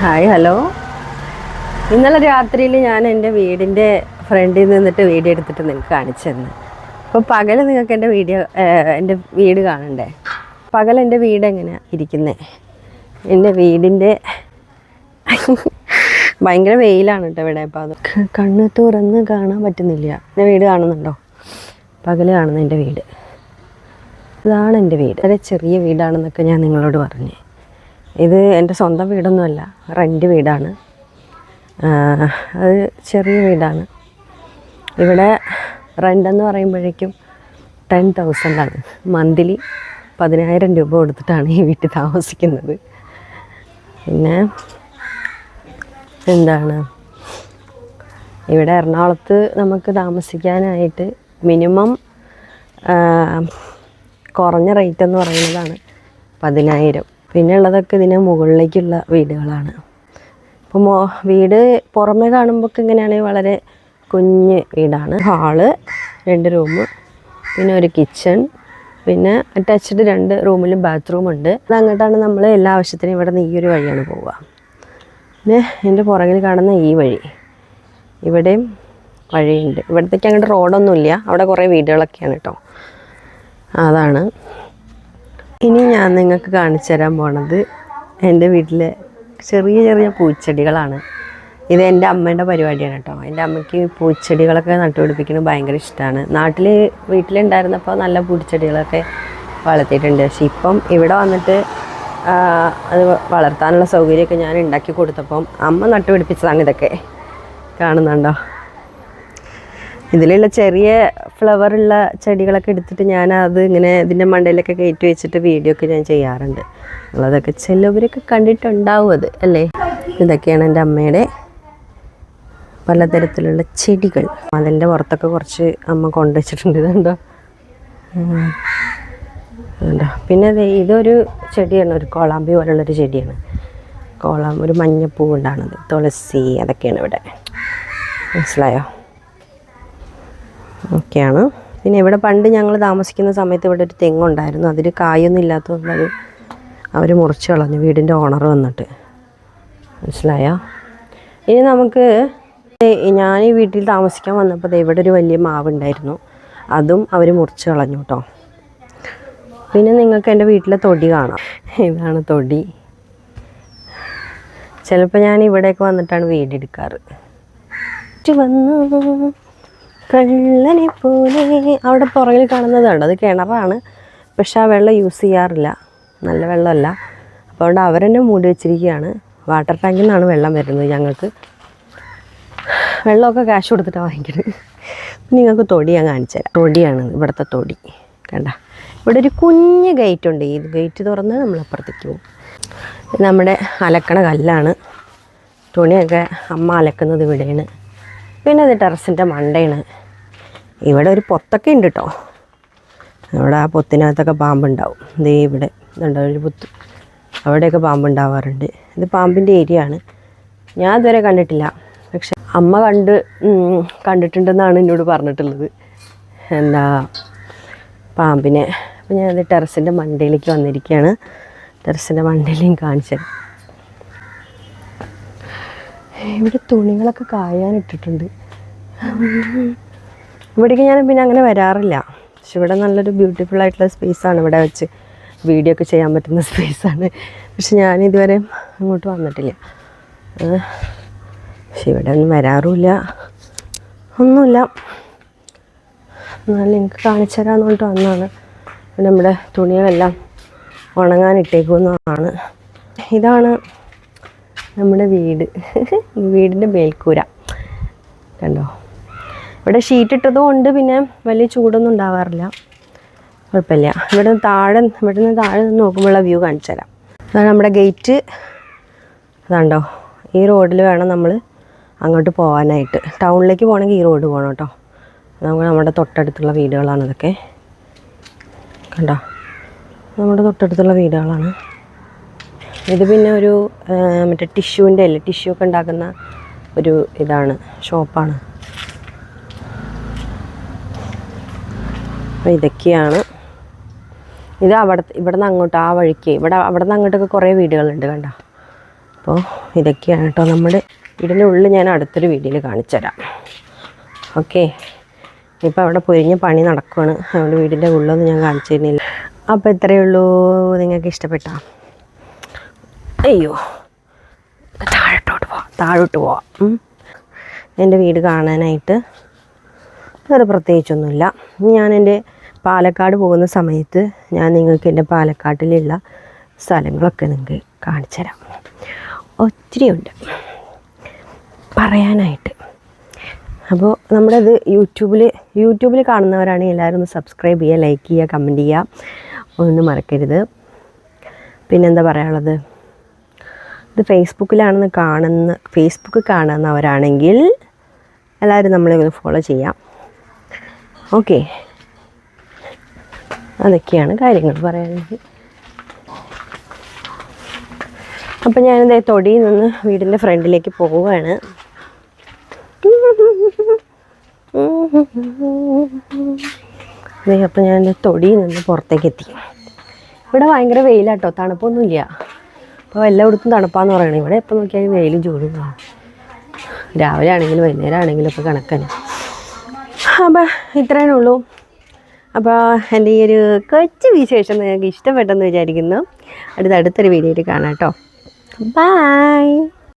Hi hello ഇന്നലെ രാത്രിയിൽ ഞാൻ എന്റെ വീടിന്റെ ഫ്രണ്ടിൽ നിന്നിട്ട് വീഡിയോ എടുത്തിട്ട് നിങ്ങൾക്ക് കാണിച്ചെന്ന്. അപ്പോൾ പകൽ നിങ്ങൾക്ക് എന്റെ വീഡിയോ എന്റെ വീട് കാണണ്ടേ? പകൽ എന്റെ വീട് എങ്ങനെയാണ് ഇരിക്കുന്നത് എന്റെ വീടിന്റെ ഭയങ്കര വെയിലാണ് കേട്ടോ ഇവിടെ. അപ്പോൾ അത് കണ്ണ് തുറന്ന് കാണാൻ പറ്റുന്നില്ല. എന്റെ വീട് കാണുന്നുണ്ടോ? പകൽ കാണുന്ന എന്റെ വീട്. ഇതാണ് എന്റെ വീട്. വളരെ ചെറിയ വീടാണെന്നൊക്കെ ഞാൻ നിങ്ങളോട് പറഞ്ഞു. ഇത് എന്റെ സ്വന്തം വീടൊന്നുമല്ല റെന്റ് വീടാണ്. അത് ചെറിയ വീടാണ്. ഇവിടെ റെന്റെന്ന് പറയുമ്പോഴേക്കും ടെൻ തൗസൻഡാണ് മന്ത്ലി പതിനായിരം രൂപ കൊടുത്തിട്ടാണ് ഈ വീട്ടിൽ താമസിക്കുന്നത്. പിന്നെ എന്താണ്? ഇവിടെ എറണാകുളത്ത് നമുക്ക് താമസിക്കാനായിട്ട് മിനിമം കുറഞ്ഞ റേറ്റ് എന്ന് പറയുന്നതാണ് പതിനായിരം. പിന്നെ ഉള്ളതൊക്കെ ഇതിന് മുകളിലേക്കുള്ള വീടുകളാണ്. അപ്പോൾ മോ വീട് പുറമെ കാണുമ്പോൾ ഇങ്ങനെയാണെങ്കിൽ വളരെ കുഞ്ഞ് വീടാണ്. ഹാൾ രണ്ട് റൂം പിന്നെ ഒരു കിച്ചൺ പിന്നെ അറ്റാച്ച്ഡ് രണ്ട് റൂമിലും ബാത്റൂം ഉണ്ട്. അത് അങ്ങോട്ടാണ് നമ്മൾ എല്ലാ ആവശ്യത്തിനും ഇവിടെ നിന്ന് ഈ ഒരു വഴിയാണ് പോവുക. പിന്നെ എന്റെ പുറകിൽ കാണുന്ന ഈ വഴി. ഇവിടെയും വഴിയുണ്ട്. ഇവിടത്തേക്ക് അങ്ങോട്ട് റോഡൊന്നുമില്ല. അവിടെ കുറേ വീടുകളൊക്കെയാണ് കേട്ടോ. അതാണ്. ഇനി ഞാൻ നിങ്ങൾക്ക് കാണിച്ചു തരാൻ പോണത് എന്റെ വീട്ടിലെ ചെറിയ ചെറിയ പൂച്ചെടികളാണ്. ഇത് എന്റെ അമ്മേന്റെ പരിപാടിയാണ് കേട്ടോ. എന്റെ അമ്മയ്ക്ക് പൂച്ചെടികളൊക്കെ നട്ടുപിടിപ്പിക്കുന്നത് ഭയങ്കര ഇഷ്ടമാണ്. നാട്ടിൽ വീട്ടിലുണ്ടായിരുന്നപ്പോൾ നല്ല പൂച്ചെടികളൊക്കെ വളർത്തിയിട്ടുണ്ട്. പക്ഷെ ഇപ്പം ഇവിടെ വന്നിട്ട് അത് വളർത്താനുള്ള സൗകര്യമൊക്കെ ഞാൻ ഉണ്ടാക്കി കൊടുത്തപ്പം അമ്മ നട്ടുപിടിപ്പിച്ചതാണ് ഇതൊക്കെ. കാണുന്നുണ്ടോ? ഇതിലുള്ള ചെറിയ ഫ്ലവറുള്ള ചെടികളൊക്കെ എടുത്തിട്ട് ഞാൻ അത് ഇങ്ങനെ ഇതിന്റെ മണ്ടയിലൊക്കെ കയറ്റി വെച്ചിട്ട് വീഡിയോ ഒക്കെ ഞാൻ ചെയ്യാറുണ്ട്. ഉള്ളതൊക്കെ ചിലവരൊക്കെ കണ്ടിട്ടുണ്ടാവും അത് അല്ലേ? ഇതൊക്കെയാണ് എന്റെ അമ്മയുടെ പലതരത്തിലുള്ള ചെടികൾ. അതിന്റെ പുറത്തൊക്കെ കുറച്ച് അമ്മ കൊണ്ടുവച്ചിട്ടുണ്ട് ഇതുണ്ടോ ഉണ്ടോ പിന്നെ ഇതൊരു ചെടിയാണ് ഒരു കോളാമ്പി പോലുള്ളൊരു ചെടിയാണ്. കോളാം ഒരു മഞ്ഞപ്പൂ ഉണ്ടാണത് തുളസി അതൊക്കെയാണ് ഇവിടെ. മനസ്സിലായോ? ഒക്കെയാണ്. പിന്നെ ഇവിടെ പണ്ട് ഞങ്ങൾ താമസിക്കുന്ന സമയത്ത് ഇവിടെ ഒരു തെങ്ങുണ്ടായിരുന്നു. അതിൽ കായൊന്നും ഇല്ലാത്തതുകൊണ്ട് അത് അവർ മുറിച്ച് കളഞ്ഞു. വീടിന്റെ ഓണർ വന്നിട്ട്. മനസ്സിലായോ? ഇനി നമുക്ക് ഞാൻ ഈ വീട്ടിൽ താമസിക്കാൻ വന്നപ്പോൾ ഇവിടെ ഒരു വലിയ മാവ് ഉണ്ടായിരുന്നു അതും അവർ മുറിച്ച് കളഞ്ഞു കേട്ടോ പിന്നെ നിങ്ങൾക്ക് എന്റെ വീട്ടിലെ തൊടി കാണാം. ഇതാണ് തൊടി. ചിലപ്പോൾ ഞാൻ ഇവിടേക്ക് വന്നിട്ടാണ് വീടെടുക്കാറ്. വന്നു? കള്ളനെ പോലെ. അവിടെ പുറകിൽ കാണുന്നത് കാണുന്നതാണ് അത് കിണറാണ്. പക്ഷെ ആ വെള്ളം യൂസ് ചെയ്യാറില്ല. നല്ല വെള്ളമല്ല. അപ്പോൾ അതുകൊണ്ട് അവരെന്നെ മൂടി വെച്ചിരിക്കുകയാണ്. വാട്ടർ ടാങ്കിൽ നിന്നാണ് വെള്ളം വരുന്നത് ഞങ്ങൾക്ക്. വെള്ളമൊക്കെ കാശ് കൊടുത്തിട്ടാണ് വാങ്ങിക്കുന്നത് നിങ്ങൾക്ക് തൊടി ഞാൻ കാണിച്ചു തരാം. തൊടിയാണ് ഇവിടുത്തെ തൊടി. കണ്ട? ഇവിടെ ഒരു കുഞ്ഞ് ഗേറ്റ് ഉണ്ട്. ഈ ഗേറ്റ് തുറന്ന് നമ്മൾ അപ്പുറത്തേക്ക് പോകും. നമ്മുടെ അലക്കണ കല്ലാണ്. തുണിയൊക്കെ അമ്മ അലക്കുന്നത് ഇവിടെയാണ്. പിന്നെ ഇത് ടെറസിന്റെ മണ്ടയാണ്. ഇവിടെ ഒരു പൊത്തൊക്കെ ഉണ്ട് കേട്ടോ ഇവിടെ ആ പൊത്തിനകത്തൊക്കെ പാമ്പുണ്ടാവും. ദേ ഇവിടെ ഉണ്ടാവും ഒരു പൊത്ത്. അവിടെയൊക്കെ പാമ്പുണ്ടാവാറുണ്ട്. ഇത് പാമ്പിന്റെ ഏരിയ ആണ് ഞാൻ ഇതുവരെ കണ്ടിട്ടില്ല. പക്ഷെ അമ്മ കണ്ട് കണ്ടിട്ടുണ്ടെന്നാണ് എന്നോട് പറഞ്ഞിട്ടുള്ളത്. എന്താ പാമ്പിനെ. അപ്പം ഞാൻ ടെറസിന്റെ മണ്ടയിലേക്ക് വന്നിരിക്കുകയാണ്. ടെറസിന്റെ മണ്ടയിലും കാണിച്ചത് ഇവിടെ തുണികളൊക്കെ കായാനിട്ടിട്ടുണ്ട് ഇവിടേക്ക് ഞാൻ പിന്നെ അങ്ങനെ വരാറില്ല. പക്ഷെ ഇവിടെ നല്ലൊരു ബ്യൂട്ടിഫുൾ ആയിട്ടുള്ള സ്പേസാണ് ഇവിടെ വെച്ച് വീഡിയോ ഒക്കെ ചെയ്യാൻ പറ്റുന്ന സ്പേസാണ് പക്ഷെ ഞാൻ ഇതുവരെ അങ്ങോട്ട് വന്നിട്ടില്ല. പക്ഷെ ഇവിടെ ഒന്നും വരാറുമില്ല. ഒന്നുമില്ല. എന്നാലും എനിക്ക് കാണിച്ചു തരാമെന്ന് പറഞ്ഞിട്ട് വന്നതാണ്. പിന്നെ നമ്മുടെ തുണികളെല്ലാം ഉണങ്ങാൻ ഇട്ടേക്കുന്നതാണ്. ഇതാണ് നമ്മുടെ വീട്. വീടിന്റെ മേൽക്കൂര. കണ്ടോ? ഇവിടെ ഷീറ്റ് ഇട്ടതും കൊണ്ട് പിന്നെ വലിയ ചൂടൊന്നും ഉണ്ടാവാറില്ല. കുഴപ്പമില്ല. ഇവിടെ നിന്ന് താഴെ ഇവിടെ നിന്ന് താഴെ നിന്ന് നോക്കുമ്പോഴുള്ള വ്യൂ കാണിച്ചു തരാം. അതാണ് നമ്മുടെ ഗേറ്റ് അതാണ്ടോ? ഈ റോഡിൽ വേണം നമ്മൾ അങ്ങോട്ട് പോകാനായിട്ട് ടൗണിലേക്ക് പോകണമെങ്കിൽ ഈ റോഡ് പോകണം കേട്ടോ. നമുക്ക് നമ്മുടെ തൊട്ടടുത്തുള്ള വീടുകളാണ് ഇതൊക്കെ. കണ്ടോ? നമ്മുടെ തൊട്ടടുത്തുള്ള വീടുകളാണ്. ഇത് പിന്നെ ഒരു മറ്റേ ടിഷ്യൂവിന്റെ അല്ലേ? ടിഷ്യൂ ഒക്കെ ഉണ്ടാക്കുന്ന ഒരു ഇതാണ് ഷോപ്പാണ് അപ്പോൾ ഇതൊക്കെയാണ്. ഇത് അവിടെ ഇവിടെ നിന്ന് അങ്ങോട്ട് ആ വഴിക്ക്. ഇവിടെ അവിടെ നിന്ന് അങ്ങോട്ടൊക്കെ കുറേ വീടുകളുണ്ട് കണ്ട? അപ്പോൾ ഇതൊക്കെയാണ് കേട്ടോ നമ്മുടെ വീടിന്റെ ഉള്ളിൽ ഞാൻ അടുത്തൊരു വീഡിയോയിൽ കാണിച്ചു തരാം ഓക്കെ. ഇപ്പോൾ അവിടെ പൊരിഞ്ഞ പണി നടക്കുകയാണ് അവിടെ വീടിന്റെ ഉള്ളൊന്നും ഞാൻ കാണിച്ചു തരുന്നില്ല അപ്പോൾ ഇത്രയേ ഉള്ളൂ. നിങ്ങൾക്ക് ഇഷ്ടപ്പെട്ടാ? അയ്യോ. താഴോട്ട് പോവാം. താഴോട്ട് പോവാം. എന്റെ വീട് കാണാനായിട്ട് വേറെ പ്രത്യേകിച്ചൊന്നുമില്ല. ഞാൻ എന്റെ പാലക്കാട് പോകുന്ന സമയത്ത് ഞാൻ നിങ്ങൾക്ക് എന്റെ പാലക്കാട്ടിലുള്ള സ്ഥലങ്ങളൊക്കെ നിങ്ങൾക്ക് കാണിച്ചു തരാം. ഒത്തിരി ഉണ്ട് പറയാനായിട്ട്. അപ്പോൾ നമ്മുടെ ഇത് യൂട്യൂബിൽ യൂട്യൂബിൽ കാണുന്നവരാണെങ്കിൽ എല്ലാവരും ഒന്ന് സബ്സ്ക്രൈബ് ചെയ്യുക ലൈക്ക് ചെയ്യുക കമന്റ് ചെയ്യുക. ഒന്നും മറക്കരുത്. പിന്നെന്താ പറയാനുള്ളത്? ഇത് ഫേസ്ബുക്കിലാണെന്ന് കാണുന്ന ഫേസ്ബുക്ക് കാണുന്നവരാണെങ്കിൽ എല്ലാവരും നമ്മളെ ഒന്ന് ഫോളോ ചെയ്യാം. ഓക്കെ. അതൊക്കെയാണ് കാര്യങ്ങൾ പറയാനുള്ളത്. അപ്പം ഞാനിതേ തൊടിയിൽ നിന്ന് വീടിന്റെ ഫ്രണ്ടിലേക്ക് പോവുകയാണ്. അപ്പം ഞാൻ തൊടിയിൽ നിന്ന് പുറത്തേക്ക് എത്തി ഇവിടെ ഭയങ്കര വെയിലാട്ടോ തണുപ്പൊന്നുമില്ല. അപ്പോൾ എല്ലായിടത്തും തണുപ്പാന്ന് പറയണേ. ഇവിടെ എപ്പോൾ നോക്കിയാലും വെയിലും ചൂടും. രാവിലെ ആണെങ്കിലും വൈകുന്നേരം ആണെങ്കിലും ഒക്കെ കണക്കന്നെ. അപ്പോൾ ഇത്രയേ ഉള്ളൂ. അപ്പോൾ എന്റെ ഈ ഒരു കൊച്ചു വിശേഷം നിങ്ങൾക്ക് ഇഷ്ടപ്പെട്ടെന്ന് വിചാരിക്കുന്നു. അടുത്ത അടുത്തൊരു വീഡിയോയിൽ കാണാം കേട്ടോ. ബായ്